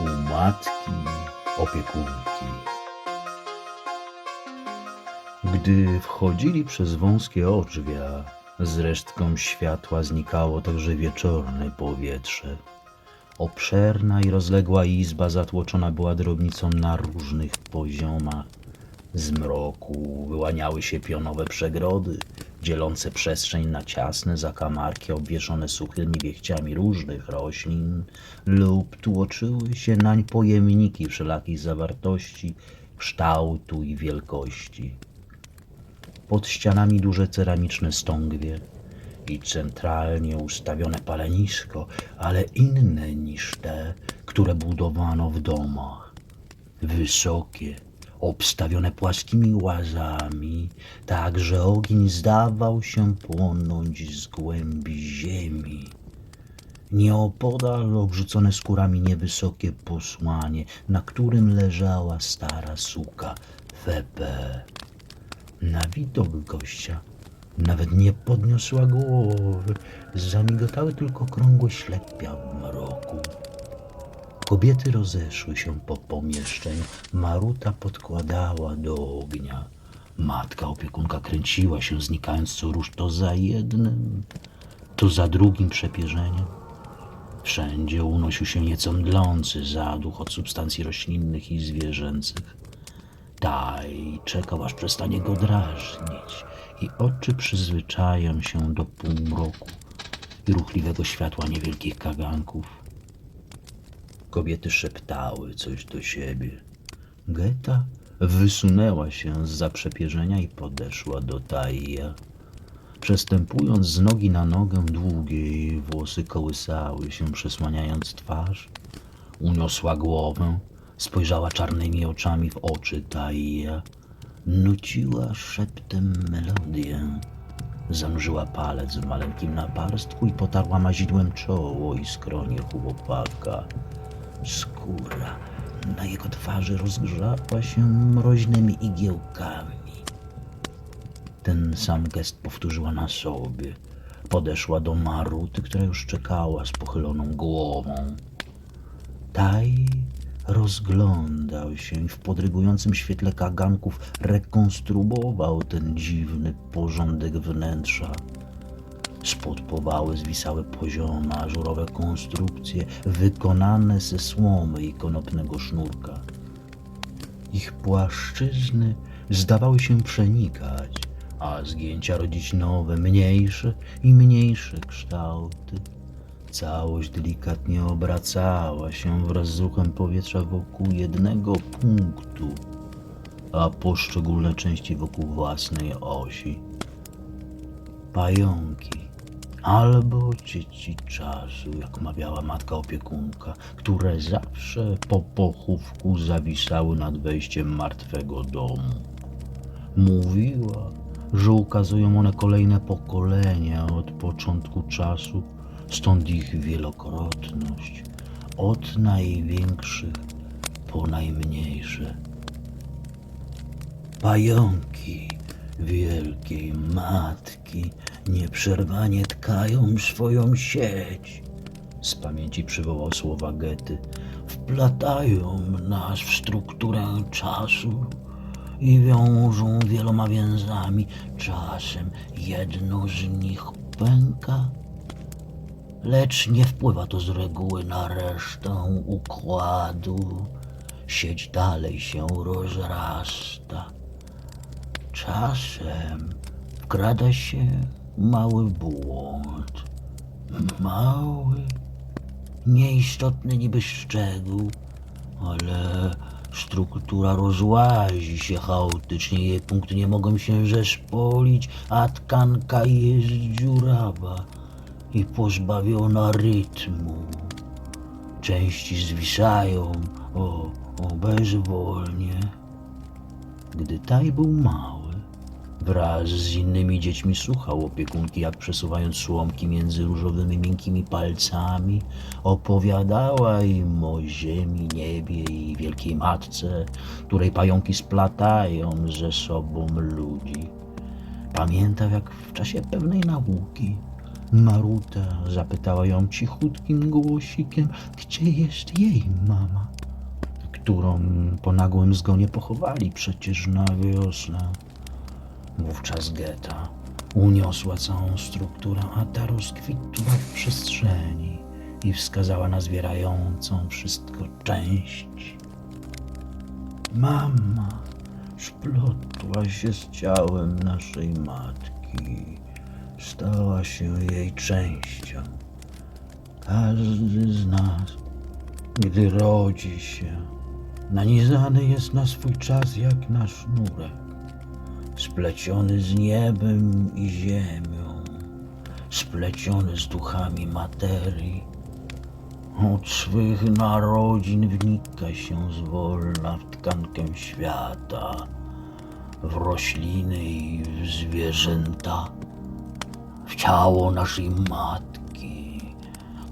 u matki opiekunki. Gdy wchodzili przez wąskie odrzwia, z resztką światła znikało także wieczorne powietrze. Obszerna i rozległa izba zatłoczona była drobnicą na różnych poziomach. Z mroku wyłaniały się pionowe przegrody, dzielące przestrzeń na ciasne zakamarki obwieszone suchymi wiechciami różnych roślin lub tłoczyły się nań pojemniki wszelakich zawartości, kształtu i wielkości. Pod ścianami duże ceramiczne stągwie i centralnie ustawione palenisko, ale inne niż te, które budowano w domach. Wysokie, obstawione płaskimi łazami, tak że ogień zdawał się płonąć z głębi ziemi. Nieopodal obrzucone skórami niewysokie posłanie, na którym leżała stara suka Fepe. Na widok gościa nawet nie podniosła głowy, zamigotały tylko krągłe ślepia w mroku. Kobiety rozeszły się po pomieszczeniu. Maruta podkładała do ognia. Matka opiekunka kręciła się, znikając co rusz to za jednym, to za drugim przepierzeniem. Wszędzie unosił się nieco mdlący zaduch od substancji roślinnych i zwierzęcych. Daj czekał, aż przestanie go drażnić i oczy przyzwyczają się do półmroku i ruchliwego światła niewielkich kaganków. Kobiety szeptały coś do siebie. Geta wysunęła się z zaprzepierzenia i podeszła do Taija. Przestępując z nogi na nogę długie jej włosy kołysały się, przesłaniając twarz. Uniosła głowę, spojrzała czarnymi oczami w oczy Taija. Nuciła szeptem melodię. Zanurzyła palec w maleńkim naparstku i potarła mazidłem czoło i skronie chłopaka. Skóra na jego twarzy rozgrzała się mroźnymi igiełkami. Ten sam gest powtórzyła na sobie. Podeszła do Maruty, która już czekała z pochyloną głową. Taj rozglądał się i w podrygującym świetle kaganków rekonstruował ten dziwny porządek wnętrza. Spod powały zwisały poziome, ażurowe konstrukcje wykonane ze słomy i konopnego sznurka. Ich płaszczyzny zdawały się przenikać, a zgięcia rodzić nowe, mniejsze i mniejsze kształty. Całość delikatnie obracała się wraz z ruchem powietrza wokół jednego punktu, a poszczególne części wokół własnej osi. Pająki albo dzieci czasu, jak mawiała matka opiekunka, które zawsze po pochówku zawisały nad wejściem martwego domu. Mówiła, że ukazują one kolejne pokolenia od początku czasu, stąd ich wielokrotność, od największych po najmniejsze. Pająki wielkiej matki nieprzerwanie tkają swoją sieć. Z pamięci przywołał słowa Gety. Wplatają nas w strukturę czasu i wiążą wieloma więzami. Czasem jedno z nich pęka, lecz nie wpływa to z reguły na resztę układu. Sieć dalej się rozrasta. Czasem wkrada się mały błąd. Mały, nieistotny niby szczegół, ale struktura rozłazi się chaotycznie, jej punkty nie mogą się zespolić, a tkanka jest dziurawa i pozbawiona rytmu. Części zwisają, o, o bezwolnie. Gdy Taj był mały, wraz z innymi dziećmi słuchał opiekunki, jak przesuwając słomki między różowymi miękkimi palcami, opowiadała im o ziemi, niebie i wielkiej matce, której pająki splatają ze sobą ludzi. Pamiętał, jak w czasie pewnej nauki Maruta zapytała ją cichutkim głosikiem, gdzie jest jej mama, którą po nagłym zgonie pochowali przecież na wiosnę. Wówczas Geta uniosła całą strukturę, a ta rozkwitła w przestrzeni i wskazała na zwierającą wszystko część. Mama splotła się z ciałem naszej matki, stała się jej częścią. Każdy z nas, gdy rodzi się, nanizany jest na swój czas jak na sznurek, spleciony z niebem i ziemią, spleciony z duchami materii. Od swych narodzin wnika się zwolna w tkankę świata, w rośliny i w zwierzęta, w ciało naszej matki.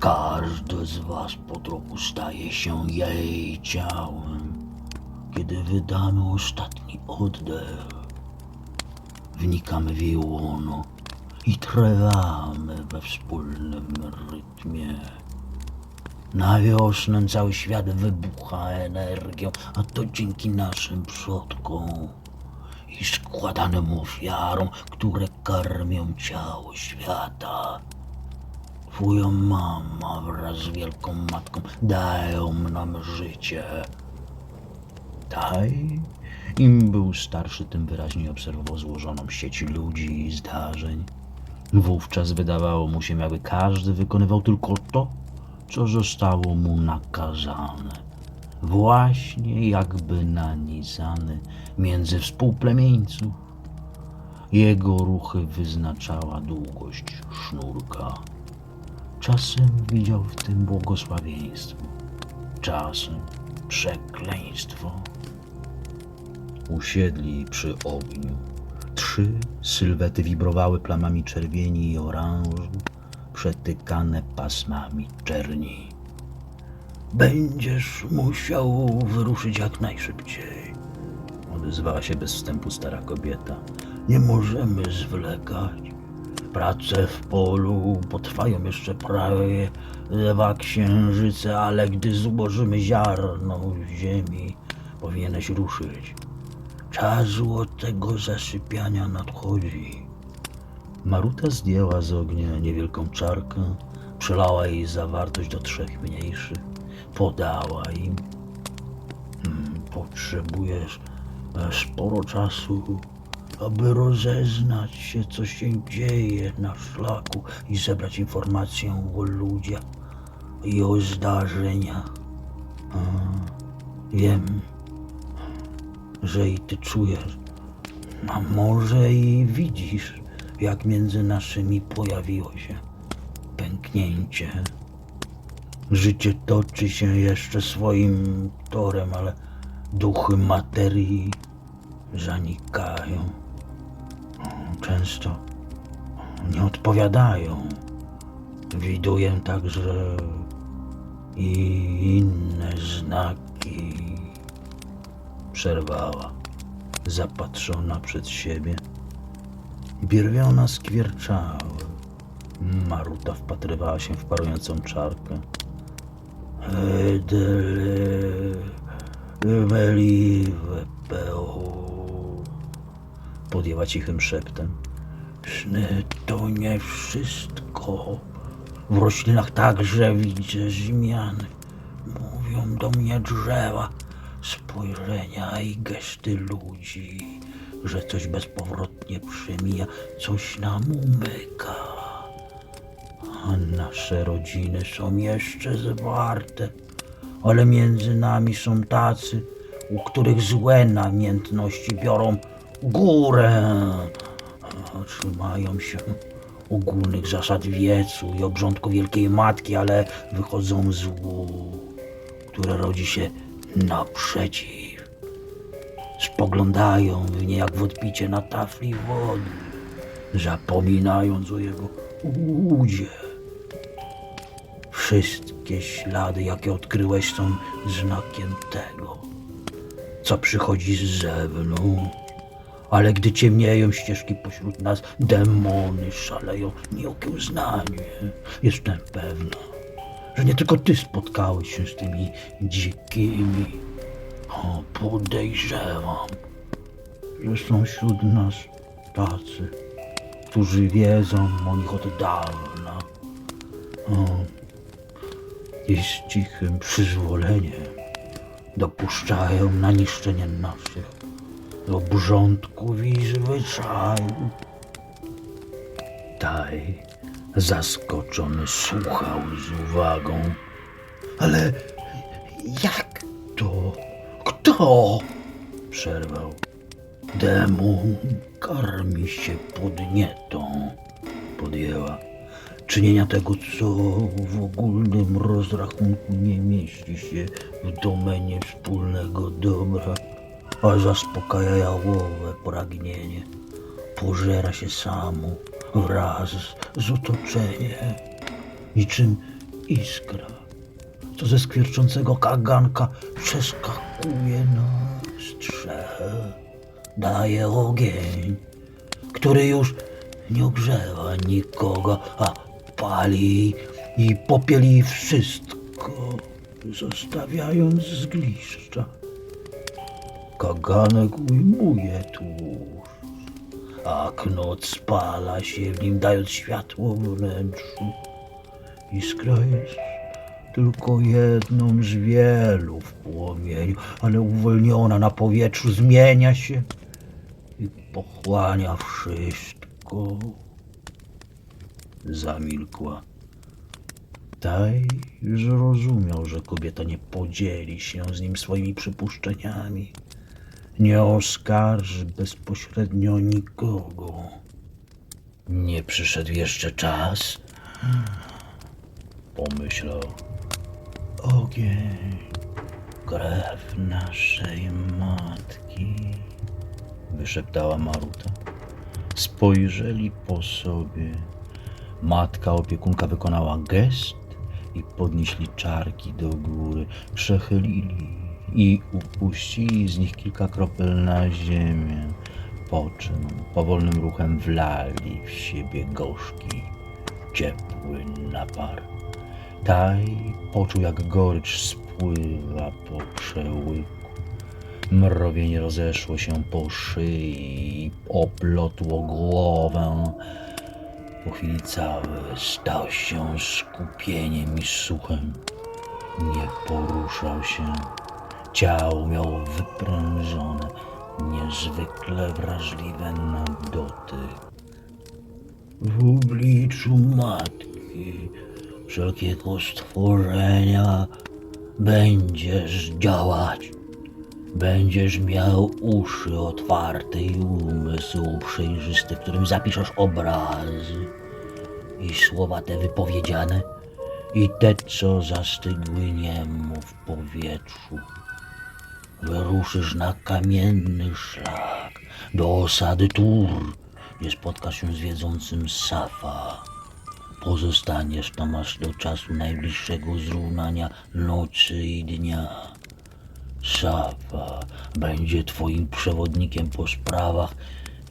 Każdy z was po trochu staje się jej ciałem, kiedy wydamy ostatni oddech. Wnikamy w jej łono i trwamy we wspólnym rytmie. Na wiosnę cały świat wybucha energią, a to dzięki naszym przodkom i składanym ofiarom, które karmią ciało świata. Twoja mama wraz z wielką matką dają nam życie. Taj, im był starszy, tym wyraźniej obserwował złożoną sieć ludzi i zdarzeń. Wówczas wydawało mu się, jakby każdy wykonywał tylko to, co zostało mu nakazane. Właśnie jakby nanizany między współplemieńców. Jego ruchy wyznaczała długość sznurka. Czasem widział w tym błogosławieństwo, czasem przekleństwo. Usiedli przy ogniu. Trzy sylwety wibrowały plamami czerwieni i oranżu, przetykane pasmami czerni. Będziesz musiał wyruszyć jak najszybciej, odezwała się bez wstępu stara kobieta. Nie możemy zwlekać. Prace w polu potrwają jeszcze prawie dwa księżyce, ale gdy złożymy ziarno ziemi, powinieneś ruszyć. Czas złotego zasypiania nadchodzi. Maruta zdjęła z ognia niewielką czarkę, przelała jej zawartość do trzech mniejszych, podała im. Mm, Potrzebujesz e, sporo czasu, aby rozeznać się, co się dzieje na szlaku i zebrać informację o ludziach i o zdarzeniach. Wiem, że i ty czujesz, a może i widzisz, jak między naszymi pojawiło się pęknięcie. Życie toczy się jeszcze swoim torem, ale duchy materii zanikają. Często nie odpowiadają. Widuję także i inne znaki. Przerwała, zapatrzona przed siebie. Bierwiona skwierczały. Maruta wpatrywała się w parującą czarkę. Meliwe. Podjęła cichym szeptem. Sny to nie wszystko. W roślinach także widzę zmiany. Mówią do mnie drzewa, spojrzenia i gesty ludzi, że coś bezpowrotnie przemija, coś nam umyka. A nasze rodziny są jeszcze zwarte, ale między nami są tacy, u których złe namiętności biorą górę. Trzymają się ogólnych zasad wiecu i obrządku Wielkiej Matki, ale wychodzą złu, które rodzi się naprzeciw. Spoglądają w nie jak w odpicie na tafli wody, zapominając o jego udzie. Wszystkie ślady, jakie odkryłeś, są znakiem tego, co przychodzi z zewnątrz, Ale gdy ciemnieją ścieżki pośród nas, demony szaleją nieokiełznanie. Jestem pewna, że nie tylko ty spotkałeś się z tymi dzikimi. O, podejrzewam, że są wśród nas tacy, którzy wiedzą o nich od dawna. O, i z cichym przyzwoleniem dopuszczają na niszczenie naszych obrządków i zwyczajów. Taj zaskoczony słuchał z uwagą. Ale jak to? Kto? Przerwał. Demon karmi się podnietą. Podjęła. Czynienia tego, co w ogólnym rozrachunku nie mieści się w domenie wspólnego dobra, a zaspokajałowe pragnienie pożera się samo wraz z otoczeniem, niczym iskra, co ze skwierczącego kaganka przeskakuje na strzel, daje ogień, który już nie ogrzewa nikogo, a pali i popieli wszystko, zostawiając zgliszcza. Kaganek ujmuje tłuszcz, a knot spala się w nim, dając światło wnętrzu. Iskra jest tylko jedną z wielu w płomieniu, ale uwolniona na powietrzu zmienia się i pochłania wszystko. Zamilkła. Taj zrozumiał, że kobieta nie podzieli się z nim swoimi przypuszczeniami. Nie oskarży bezpośrednio nikogo. Nie przyszedł jeszcze czas, pomyślał. Ogień, krew naszej matki, wyszeptała Maruta. Spojrzeli po sobie. Matka opiekunka wykonała gest i podnieśli czarki do góry, przechylili i upuścili z nich kilka kropel na ziemię, po czym powolnym ruchem wlali w siebie gorzki, ciepły napar. Taj poczuł, jak gorycz spływa po przełyku. Mrowienie rozeszło się po szyi i oplotło głowę. Po chwili cały stał się skupieniem i suchem. Nie poruszał się. Ciało miało wyprężone, niezwykle wrażliwe na dotyk. W obliczu matki wszelkiego stworzenia będziesz działać. Będziesz miał uszy otwarte i umysł przejrzysty, w którym zapiszesz obrazy i słowa te wypowiedziane i te, co zastygły niemu w powietrzu. Wyruszysz na kamienny szlak do osady Tur, gdzie spotkasz się z wiedzącym Safa. Pozostaniesz tam aż do czasu najbliższego zrównania nocy i dnia. Safa będzie twoim przewodnikiem po sprawach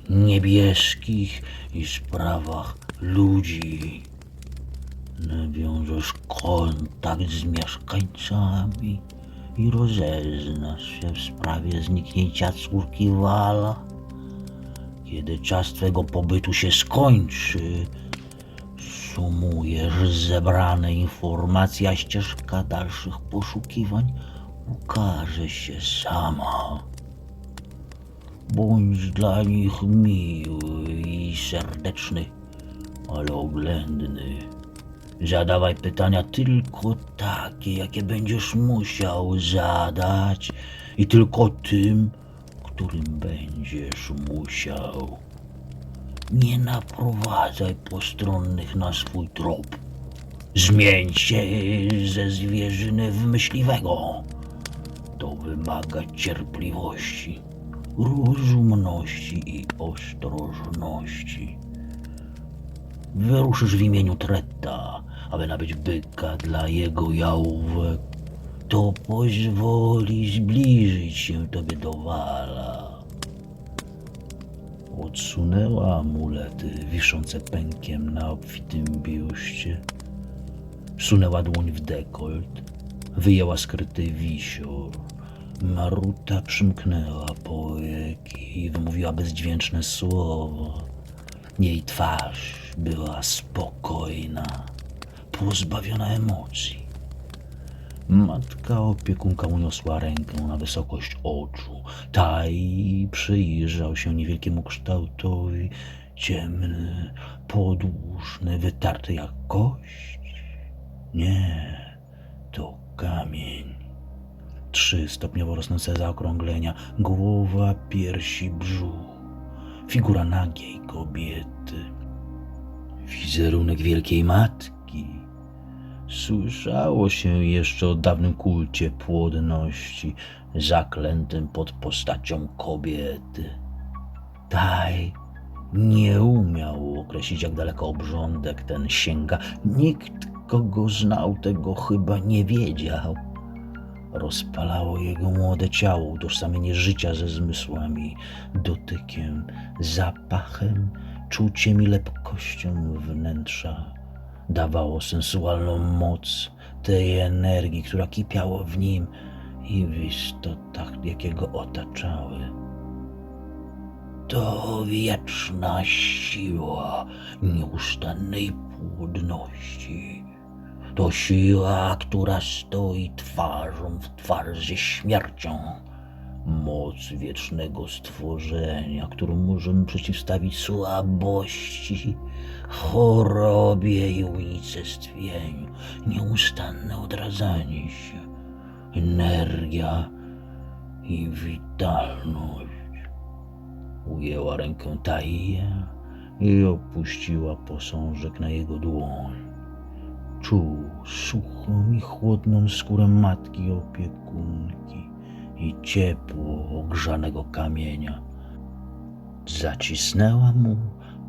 niebieskich i sprawach ludzi. Nawiążesz kontakt z mieszkańcami i rozeznasz się w sprawie zniknięcia córki Wala. Kiedy czas twego pobytu się skończy, sumujesz zebrane informacje, a ścieżka dalszych poszukiwań ukaże się sama. Bądź dla nich miły i serdeczny, ale oględny. Zadawaj pytania tylko takie, jakie będziesz musiał zadać, i tylko tym, którym będziesz musiał. Nie naprowadzaj postronnych na swój trop. Zmień się ze zwierzyny w myśliwego. To wymaga cierpliwości, rozumności i ostrożności. Wyruszysz w imieniu Tretta, aby nabyć byka dla jego jałówek. To pozwoli zbliżyć się tobie do wala. Odsunęła amulety wiszące pękiem na obfitym biuście. Wsunęła dłoń w dekolt, wyjęła skryty wisior. Maruta przymknęła powieki i wymówiła bezdźwięczne słowo. Jej twarz była spokojna, pozbawiona emocji. Matka opiekunka uniosła rękę na wysokość oczu. Taj przyjrzał się niewielkiemu kształtowi, ciemny, podłużny, wytarty jak kość. Nie, to kamień. Trzy stopniowo rosnące zaokrąglenia, głowa, piersi, brzuch, figura nagiej kobiety, wizerunek wielkiej matki. Słyszało się jeszcze o dawnym kulcie płodności, zaklętym pod postacią kobiety. Taj nie umiał określić, jak daleko obrządek ten sięga. Nikt, kogo znał, tego chyba nie wiedział. Rozpalało jego młode ciało, utożsamienie życia ze zmysłami, dotykiem, zapachem, czuciem i lepkością wnętrza. Dawało sensualną moc tej energii, która kipiała w nim i w istotach, jakie go otaczały. To wieczna siła nieustannej płodności. To siła, która stoi twarzą w twarz ze śmiercią. Moc wiecznego stworzenia, którą możemy przeciwstawić słabości, chorobie i unicestwieniu. Nieustanne odradzanie się, energia i witalność. Ujęła rękę Taija i opuściła posążek na jego dłoń. Czuł suchą i chłodną skórę matki opiekunki i ciepło ogrzanego kamienia. Zacisnęła mu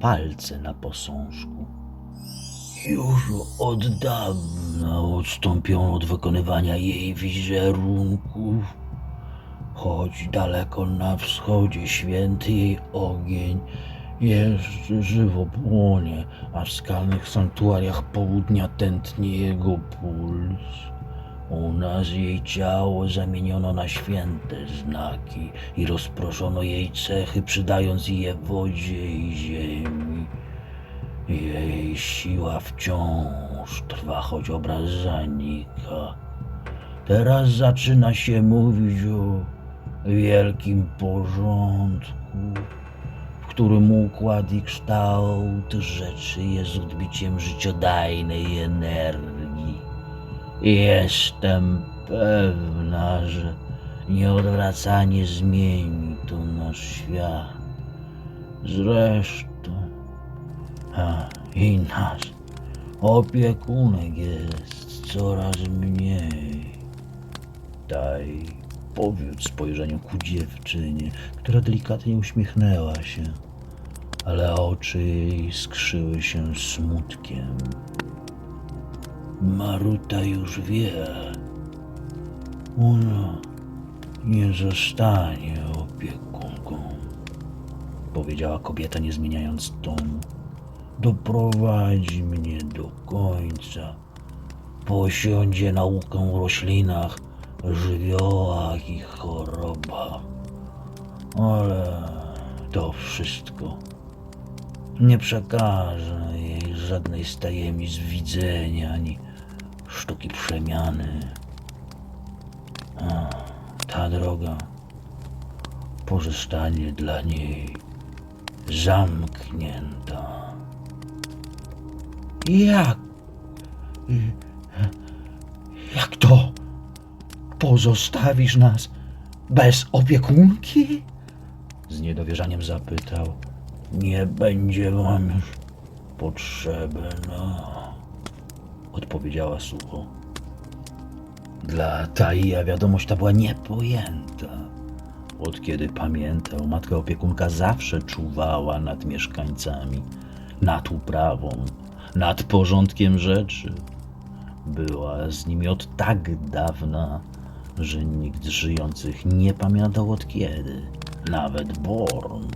palce na posążku. Już od dawna odstąpiono od wykonywania jej wizerunków. Choć daleko na wschodzie święty jej ogień jeszcze żywo płonie, a w skalnych sanktuariach południa tętni jego puls. U nas jej ciało zamieniono na święte znaki i rozproszono jej cechy, przydając je wodzie i ziemi. Jej siła wciąż trwa, choć obraz zanika. Teraz zaczyna się mówić o wielkim porządku, w którym układ i kształt rzeczy jest odbiciem życiodajnej energii. Jestem pewna, że nieodwracanie zmieni to nasz świat. Zresztą, a i nasz opiekunek jest coraz mniej. Daj powiódł spojrzeniem ku dziewczynie, która delikatnie uśmiechnęła się, ale oczy jej skrzyły się smutkiem. Maruta już wie. Ona nie zostanie opiekunką, powiedziała kobieta, nie zmieniając tonu. Doprowadzi mnie do końca. Posiądzie naukę o roślinach, żywiołach i chorobach. Ale to wszystko. Nie przekażę jej żadnej z tajemnic widzenia ani sztuki przemiany. A, ta droga pozostanie dla niej zamknięta. Jak? Jak to? Pozostawisz nas bez opiekunki? Z niedowierzaniem zapytał. Nie będzie wam już potrzebna, odpowiedziała sucho. Dla Taija wiadomość ta była niepojęta. Od kiedy pamiętał, matka opiekunka zawsze czuwała nad mieszkańcami, nad uprawą, nad porządkiem rzeczy. Była z nimi od tak dawna, że nikt z żyjących nie pamiętał od kiedy. Nawet Born,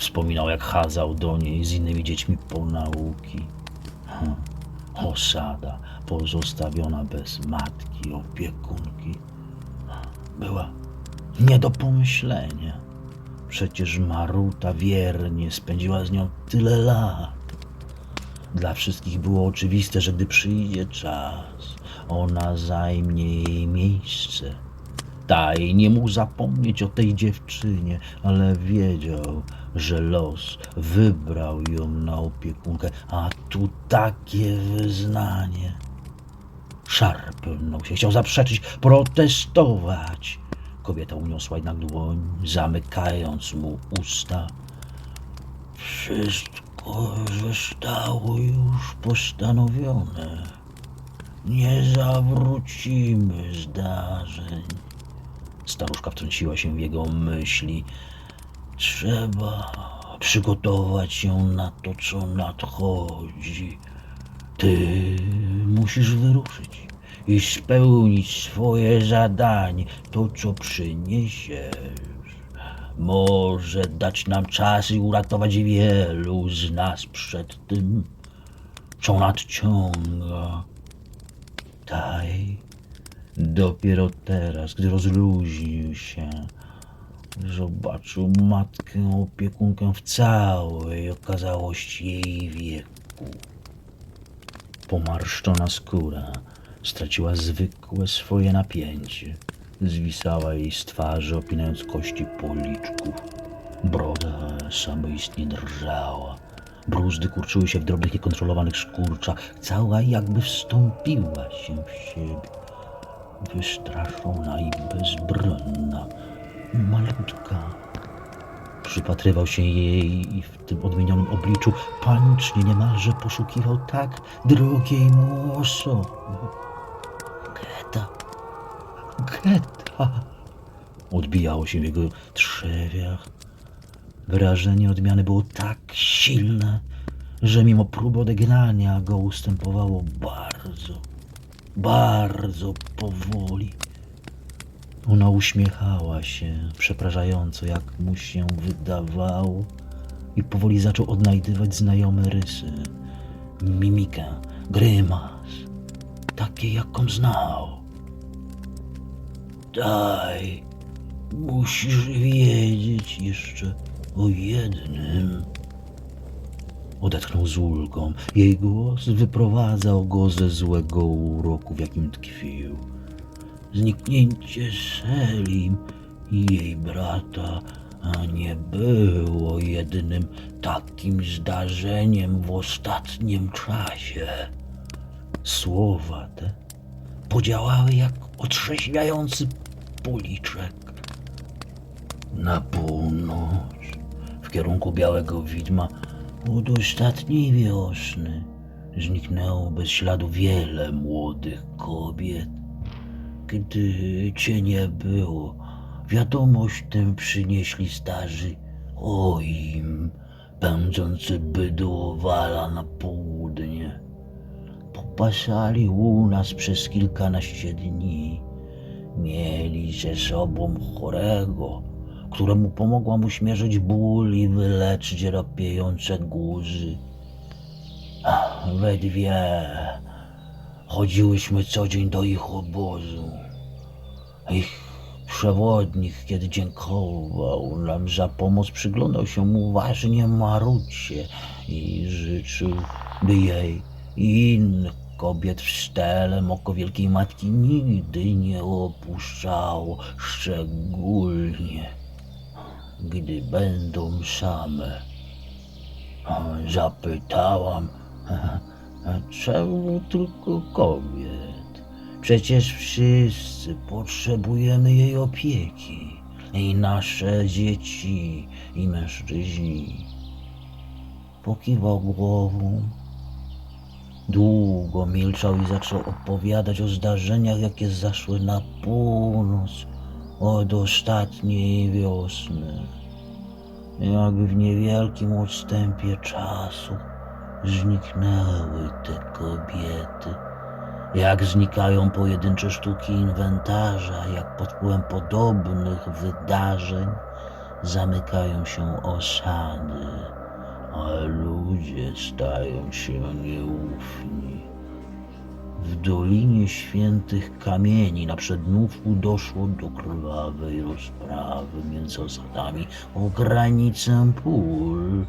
Wspominał, jak chadzał do niej z innymi dziećmi po nauki. Hm. Osada pozostawiona bez matki, opiekunki. Była nie do pomyślenia. Przecież Maruta wiernie spędziła z nią tyle lat. Dla wszystkich było oczywiste, że gdy przyjdzie czas, ona zajmie jej miejsce. Taj nie mógł zapomnieć o tej dziewczynie, ale wiedział, że los wybrał ją na opiekunkę, a tu takie wyznanie. Szarpnął się, chciał zaprzeczyć, protestować. Kobieta uniosła jednak dłoń, zamykając mu usta. Wszystko zostało już postanowione. Nie zawrócimy zdarzeń. Staruszka wtrąciła się w jego myśli. Trzeba przygotować się na to, co nadchodzi. Ty musisz wyruszyć i spełnić swoje zadanie, to co przyniesiesz. Może dać nam czas i uratować wielu z nas przed tym, co nadciąga. Taj, dopiero teraz, gdy rozluźnił się, zobaczył matkę opiekunkę w całej okazałości jej wieku. Pomarszczona skóra straciła zwykłe swoje napięcie. Zwisała jej z twarzy, opinając kości policzków. Broda samoistnie drżała. Bruzdy kurczyły się w drobnych, niekontrolowanych skurczach. Cała jakby wstąpiła się w siebie. Wystraszona i bezbronna. Malutka. Przypatrywał się jej i w tym odmienionym obliczu panicznie niemalże poszukiwał tak drogiej mu osoby. Geta, Geta. Odbijało się w jego trzewiach. Wyrażenie odmiany było tak silne, że mimo próby odegnania go ustępowało bardzo, bardzo powoli. Ona uśmiechała się, przepraszająco, jak mu się wydawało, i powoli zaczął odnajdywać znajome rysy, mimikę, grymas, takie jaką znał. Daj, musisz wiedzieć jeszcze o jednym. Odetchnął z ulgą. Jej głos wyprowadzał go ze złego uroku, w jakim tkwił. Zniknięcie Selim i jej brata a nie było jedynym takim zdarzeniem w ostatnim czasie. Słowa te podziałały jak otrzeźwiający policzek. Na północ, w kierunku Białego Widma, od ostatniej wiosny zniknęło bez śladu wiele młodych kobiet. Gdy cię nie było, wiadomość tę przynieśli starzy Oim, pędzący bydło wala na południe. Popasali u nas przez kilkanaście dni. Mieli ze sobą chorego, któremu pomogłam uśmierzyć ból i wyleczyć ropiejące guzy. We dwie chodziłyśmy co dzień do ich obozu. Ich przewodnik, kiedy dziękował nam za pomoc, przyglądał się uważnie Marucie i życzył, by jej i innych kobiet w stele oko Wielkiej Matki nigdy nie opuszczało, szczególnie gdy będą same. Zapytałam, czemu tylko kobiet? Przecież wszyscy potrzebujemy jej opieki. I nasze dzieci, i mężczyźni. Pokiwał głową. Długo milczał i zaczął opowiadać o zdarzeniach, jakie zaszły na północ od ostatniej wiosny. Jak w niewielkim odstępie czasu zniknęły te kobiety. Jak znikają pojedyncze sztuki inwentarza, jak pod wpływem podobnych wydarzeń zamykają się osady, a ludzie stają się nieufni. W Dolinie Świętych Kamieni na przedmówku doszło do krwawej rozprawy między osadami o granicę pól.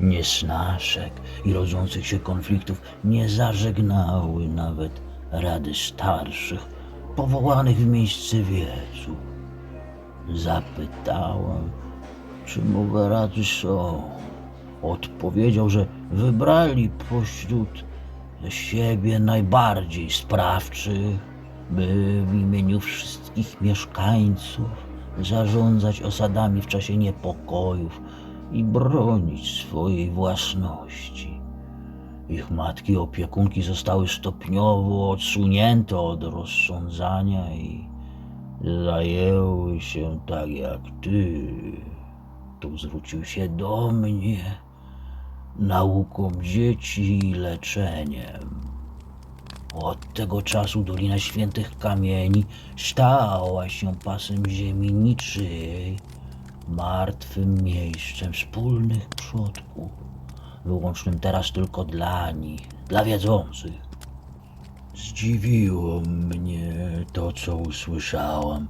Niesnaszek i rodzących się konfliktów nie zażegnały nawet rady starszych, powołanych w miejsce wiecu. Zapytałem, czy mowe rady są. Odpowiedział, że wybrali pośród siebie najbardziej sprawczych, by w imieniu wszystkich mieszkańców zarządzać osadami w czasie niepokojów i bronić swojej własności. Ich matki opiekunki zostały stopniowo odsunięte od rozsądzania i zajęły się tak jak ty. Tu zwrócił się do mnie nauką dzieci i leczeniem. Od tego czasu Dolina Świętych Kamieni stała się pasem ziemi niczyjej, martwym miejscem wspólnych przodków, wyłącznym teraz tylko dla nich, dla wiedzących. Zdziwiło mnie to, co usłyszałam.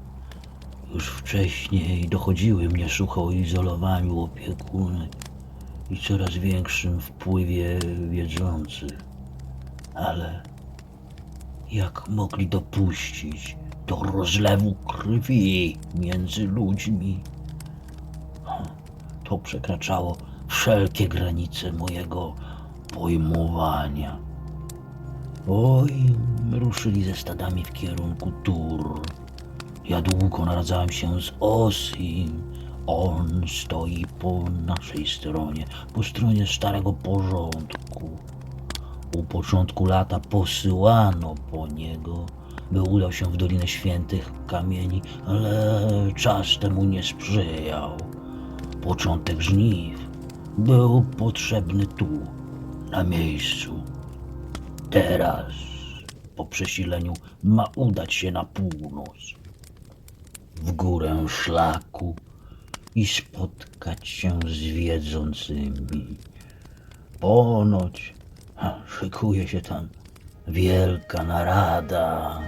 Już wcześniej dochodziły mnie słuchy o izolowaniu opiekunek i coraz większym wpływie wiedzących. Ale jak mogli dopuścić do rozlewu krwi między ludźmi? To przekraczało wszelkie granice mojego pojmowania. Oj, ruszyli ze stadami w kierunku Tur. Ja długo naradzałem się z Osim. On stoi po naszej stronie, po stronie starego porządku. U początku lata posyłano po niego, by udał się w Dolinę Świętych Kamieni, ale czas temu nie sprzyjał. Początek żniw był potrzebny tu, na miejscu. Teraz, po przesileniu, ma udać się na północ, w górę szlaku i spotkać się z wiedzącymi. Ponoć szykuje się tam wielka narada.